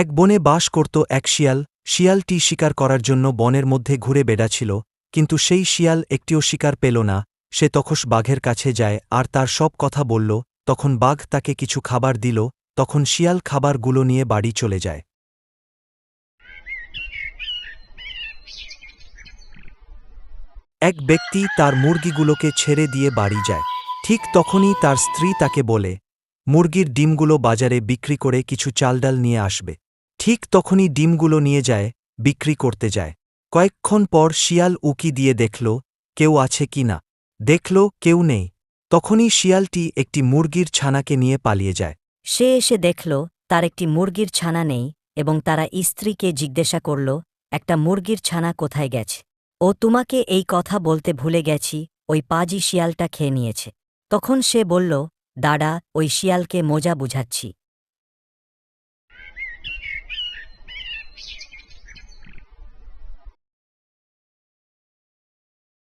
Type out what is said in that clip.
এক বনে বাস করত এক শিয়াল। শিয়ালটি শিকার করার জন্য বনের মধ্যে ঘুরে বেড়াছিল কিন্তু সেই শিয়াল একটিও শিকার পেল না। সে তখস বাঘের কাছে যায় আর তার সব কথা বলল। তখন বাঘ তাকে কিছু খাবার দিল। তখন শিয়াল খাবারগুলো নিয়ে বাড়ি চলে যায়। এক ব্যক্তি তার মুরগিগুলোকে ছেড়ে দিয়ে বাড়ি যায়। ঠিক তখনই তার স্ত্রী তাকে বলে, মুরগির ডিমগুলো বাজারে বিক্রি করে কিছু চালডাল নিয়ে আসবে। ঠিক তখনই ডিমগুলো নিয়ে যায়, বিক্রি করতে যায়। কয়েকক্ষণ পর শিয়াল উকি দিয়ে দেখল, কেউ আছে কি না। দেখল, কেউ নেই। তখনই শিয়ালটি একটি মুরগির ছানাকে নিয়ে পালিয়ে যায়। সে এসে দেখল, তার একটি মুরগির ছানা নেই এবং তারা স্ত্রীকে জিজ্ঞাসা করল, একটা মুরগির ছানা কোথায় গেছে? ও তোমাকে এই কথা বলতে ভুলে গেছি, ওই পাজি শিয়ালটা খেয়ে নিয়েছে। তখন সে বলল দাদা ওই শিয়ালকে মোজা বুঝাচ্ছি।